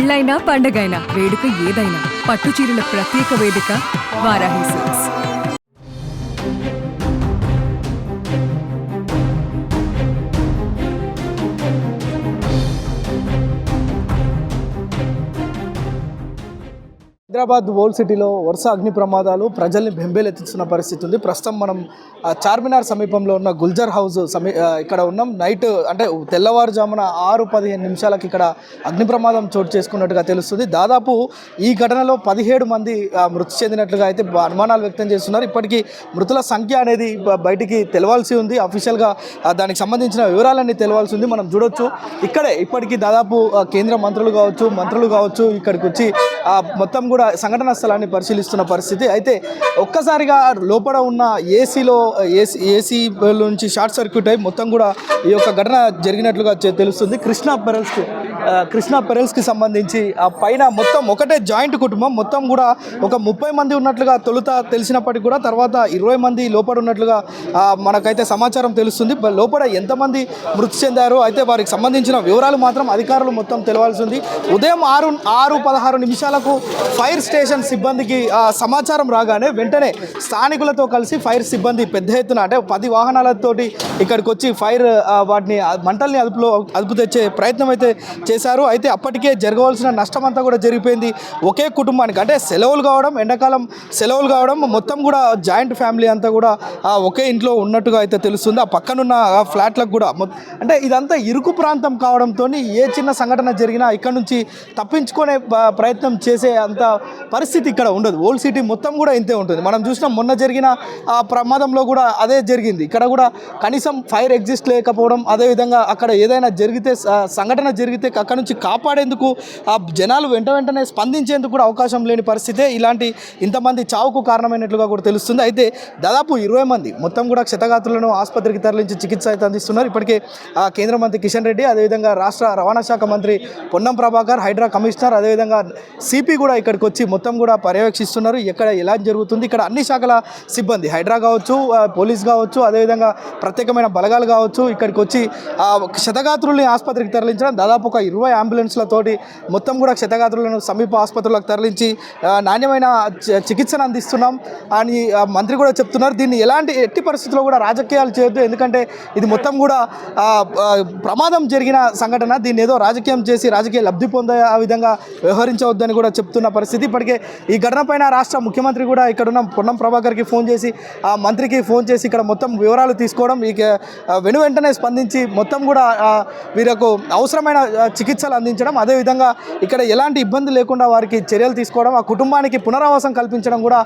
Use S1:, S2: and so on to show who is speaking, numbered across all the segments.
S1: పెళ్ళైనా పండగైనా వేడుక ఏదైనా పట్టు చీరల ప్రత్యేక వేదిక వారాహి సిల్క్స్.
S2: హైదరాబాద్ ఓల్డ్ సిటీలో వరుస అగ్ని ప్రమాదాలు ప్రజల్ని బెంబేలెత్తిస్తున్న పరిస్థితి ఉంది. ప్రస్తుతం మనం చార్మినార్ సమీపంలో ఉన్న గుల్జర్ హౌస్ సమీ ఇక్కడ ఉన్నాం. నైట్ అంటే తెల్లవారుజామున ఆరు పదిహేను నిమిషాలకి ఇక్కడ అగ్ని ప్రమాదం చోటు చేసుకున్నట్టుగా తెలుస్తుంది. దాదాపు ఈ ఘటనలో పదిహేడు మంది మృతి చెందినట్లుగా అయితే అనుమానాలు వ్యక్తం చేస్తున్నారు. ఇప్పటికీ మృతుల సంఖ్య అనేది బయటికి తెలవాల్సి ఉంది. అఫీషియల్గా దానికి సంబంధించిన వివరాలన్నీ తెలవాల్సి ఉంది. మనం చూడొచ్చు. ఇక్కడే ఇప్పటికీ దాదాపు కేంద్ర మంత్రులు కావచ్చు మంత్రులు కావచ్చు ఇక్కడికి వచ్చి మొత్తం కూడా సంఘటనా స్థలాన్ని పరిశీలిస్తున్న పరిస్థితి. అయితే ఒక్కసారిగా లోపల ఉన్న ఏసీలో ఏసీ ఏసీ నుంచి షార్ట్ సర్క్యూట్ అయి మొత్తం కూడా ఈ యొక్క ఘటన జరిగినట్లుగా తెలుస్తుంది. కృష్ణా పెరల్స్కి కృష్ణా పెరల్స్కి సంబంధించి ఆ పైన మొత్తం ఒకటే జాయింట్ కుటుంబం మొత్తం కూడా ఒక ముప్పై మంది ఉన్నట్లుగా తొలుత తెలిసినప్పటికీ కూడా తర్వాత ఇరవై మంది లోపల ఉన్నట్లుగా మనకైతే సమాచారం తెలుస్తుంది. లోపల ఎంతమంది మృతి చెందారో అయితే వారికి సంబంధించిన వివరాలు మాత్రం అధికారులు మొత్తం తెలవాల్సి ఉంది. ఉదయం ఆరు ఆరు పదహారు నిమిషాలకు ఫైర్ స్టేషన్ సిబ్బందికి సమాచారం రాగానే వెంటనే స్థానికులతో కలిసి ఫైర్ సిబ్బంది పెద్ద ఎత్తున అంటే పది వాహనాలతోటి ఇక్కడికి వచ్చి ఫైర్ వాటిని మంటల్ని అదుపులో అదుపు తెచ్చే ప్రయత్నం అయితే చేశారు. అయితే అప్పటికే జరగవలసిన నష్టం అంతా కూడా జరిగిపోయింది. ఒకే కుటుంబానికి అంటే సెలవులు కావడం ఎండాకాలం సెలవులు కావడం మొత్తం కూడా జాయింట్ ఫ్యామిలీ అంతా కూడా ఒకే ఇంట్లో ఉన్నట్టుగా అయితే తెలుస్తుంది. ఆ పక్కనున్న ఫ్లాట్లకు కూడా అంటే ఇదంతా ఇరుకు ప్రాంతం కావడంతో ఏ చిన్న సంఘటన జరిగినా ఇక్కడ నుంచి తప్పించుకునే ప్రయత్నం చేసే అంత పరిస్థితి ఇక్కడ ఉండదు. ఓల్డ్ సిటీ మొత్తం కూడా ఇంతే ఉంటుంది. మనం చూసినాం మొన్న జరిగిన ఆ ప్రమాదంలో కూడా అదే జరిగింది. ఇక్కడ కూడా కనీసం ఫైర్ ఎగ్జిస్ట్ లేకపోవడం అదేవిధంగా అక్కడ ఏదైనా జరిగితే సంఘటన జరిగితే అక్కడ నుంచి కాపాడేందుకు ఆ జనాలు వెంట వెంటనే స్పందించేందుకు కూడా అవకాశం లేని పరిస్థితే ఇలాంటి ఇంతమంది చావుకు కారణమైనట్లుగా కూడా తెలుస్తుంది. అయితే దాదాపు ఇరవై మంది మొత్తం కూడా క్షతగాతులను ఆసుపత్రికి తరలించి చికిత్స అయితే అందిస్తున్నారు. ఇప్పటికే ఆ కేంద్ర మంత్రి కిషన్ రెడ్డి అదేవిధంగా రాష్ట్ర రవాణా శాఖ మంత్రి పొన్నం ప్రభాకర్ హైడ్రా కమిషనర్ అదేవిధంగా సిపి కూడా ఇక్కడికి వచ్చి మొత్తం కూడా పర్యవేక్షిస్తున్నారు. ఎక్కడ ఎలా జరుగుతుంది? ఇక్కడ అన్ని శాఖల సిబ్బంది హైడ్రా కావచ్చు పోలీస్ కావచ్చు అదేవిధంగా ప్రత్యేకమైన బలగాలు కావచ్చు ఇక్కడికి వచ్చి ఆ క్షతగాత్రుల్ని ఆసుపత్రికి తరలించడం దాదాపు ఒక ఇరవై అంబులెన్స్లతోటి మొత్తం కూడా క్షతగాత్రులను సమీప ఆసుపత్రులకు తరలించి నాణ్యమైన చికిత్సను అందిస్తున్నాం. అని మంత్రి కూడా చెప్తున్నారు. దీన్ని ఎలాంటి ఎట్టి పరిస్థితుల్లో కూడా రాజకీయాలు చేయొద్దు. ఎందుకంటే ఇది మొత్తం కూడా ప్రమాదం జరిగిన సంఘటన. దీన్ని ఏదో రాజకీయం చేసి రాజకీయ లబ్ధి పొందే ఆ విధంగా వ్యవహరించవద్దని కూడా చెప్తున్న పరిస్థితి. ఇప్పటికే ఈ ఘటనపైన రాష్ట్ర ముఖ్యమంత్రి కూడా ఇక్కడ ఉన్న పొన్నం ప్రభాకర్కి ఫోన్ చేసి ఆ మంత్రికి ఫోన్ చేసి ఇక్కడ మొత్తం వివరాలు తీసుకోవడం ఈ వెను వెంటనే స్పందించి మొత్తం కూడా వీరకు అవసరమైన చికిత్సలు అందించడం అదేవిధంగా ఇక్కడ ఎలాంటి ఇబ్బంది లేకుండా వారికి చర్యలు తీసుకోవడం ఆ కుటుంబానికి పునరావాసం కల్పించడం కూడా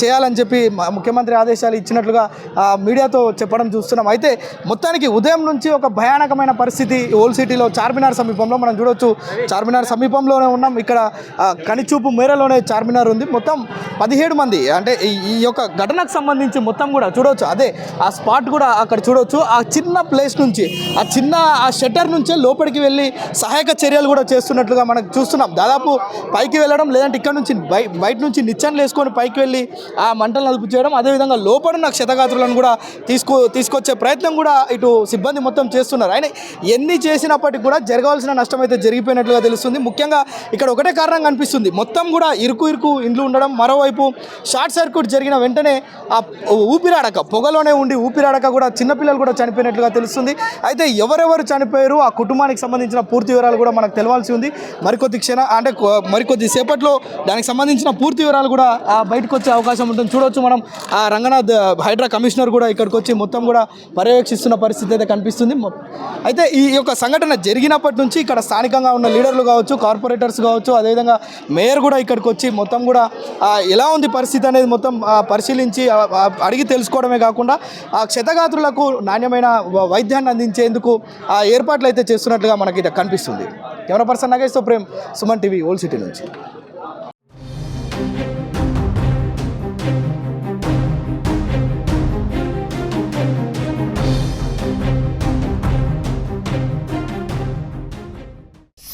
S2: చేయాలని చెప్పి ముఖ్యమంత్రి ఆదేశాలు ఇచ్చినట్లుగా మీడియాతో చెప్పడం చూస్తున్నాం. అయితే మొత్తానికి ఉదయం నుంచి ఒక భయానకమైన పరిస్థితి ఓల్డ్ సిటీలో చార్మినార్ సమీపంలో మనం చూడొచ్చు. చార్మినార్ సమీపంలోనే ఉన్నాం. ఇక్కడ కనిచూపు మేరలోనే చార్మినార్ ఉంది. మొత్తం పదిహేడు మంది అంటే ఈ- ఈ యొక్క ఘటనకు సంబంధించి మొత్తం కూడా చూడవచ్చు అదే ఆ స్పాట్ కూడా అక్కడ చూడవచ్చు ఆ చిన్న ప్లేస్ నుంచి ఆ చిన్న ఆ షట్టర్ నుంచే లోపలికి వెళ్ళి సహాయక చర్యలు కూడా చేస్తున్నట్లుగా మనం చూస్తున్నాం. దాదాపు పైకి వెళ్ళడం లేదంటే ఇక్కడ నుంచి బయట నుంచి నిచ్చెనలు వేసుకొని పైకి వెళ్ళి ఆ మంటలను అదుపు చేయడం అదేవిధంగా లోపడున్న క్షతగాత్రులను కూడా తీసుకు తీసుకొచ్చే ప్రయత్నం కూడా ఇటు సిబ్బంది మొత్తం చేస్తున్నారు. ఆయన ఎన్ని చేసినప్పటికీ కూడా జరగవలసిన నష్టం అయితే జరిగిపోయినట్లుగా తెలుస్తుంది. ముఖ్యంగా ఇక్కడ ఒకటే కారణం కనిపిస్తుంది. మొత్తం కూడా ఇరుకు ఇరుకు ఇండ్లు ఉండడం మరోవైపు షార్ట్ సర్క్యూట్ జరిగిన వెంటనే ఆ ఊపిరాడక పొగలోనే ఉండి ఊపిరాడక కూడా చిన్నపిల్లలు కూడా చనిపోయినట్లుగా తెలుస్తుంది. అయితే ఎవరెవరు చనిపోయారు ఆ కుటుంబానికి సంబంధించిన పూర్తి వివరాలు కూడా మనకు తెలవాల్సి ఉంది. మరికొద్ది క్షణ అంటే మరికొద్ది సేపట్లో దానికి సంబంధించిన పూర్తి వివరాలు కూడా ఆ, బయటకు వచ్చే అవకాశం ఉంటుంది. చూడొచ్చు మనం ఆ రంగనాథ్ హైడ్రా కమిషనర్ కూడా ఇక్కడికి వచ్చి మొత్తం కూడా పర్యవేక్షిస్తున్న పరిస్థితి అయితే కనిపిస్తుంది. అయితే ఈ యొక్క సంఘటన జరిగినప్పటి నుంచి ఇక్కడ స్థానికంగా ఉన్న లీడర్లు కావచ్చు కార్పొరేటర్స్ కావచ్చు అదేవిధంగా మేయర్ కూడా ఇక్కడికి వచ్చి మొత్తం కూడా ఎలా ఉంది పరిస్థితి అనేది మొత్తం పరిశీలించి అడిగి తెలుసుకోవడమే కాకుండా ఆ క్షతగాత్రులకు నాణ్యమైన వైద్యాన్ని అందించేందుకు ఆ ఏర్పాట్లు అయితే చేస్తున్నట్లుగా మనకి కనిపిస్తుంది. Camera person Nageshwara Prem Suman TV old city నుంచి.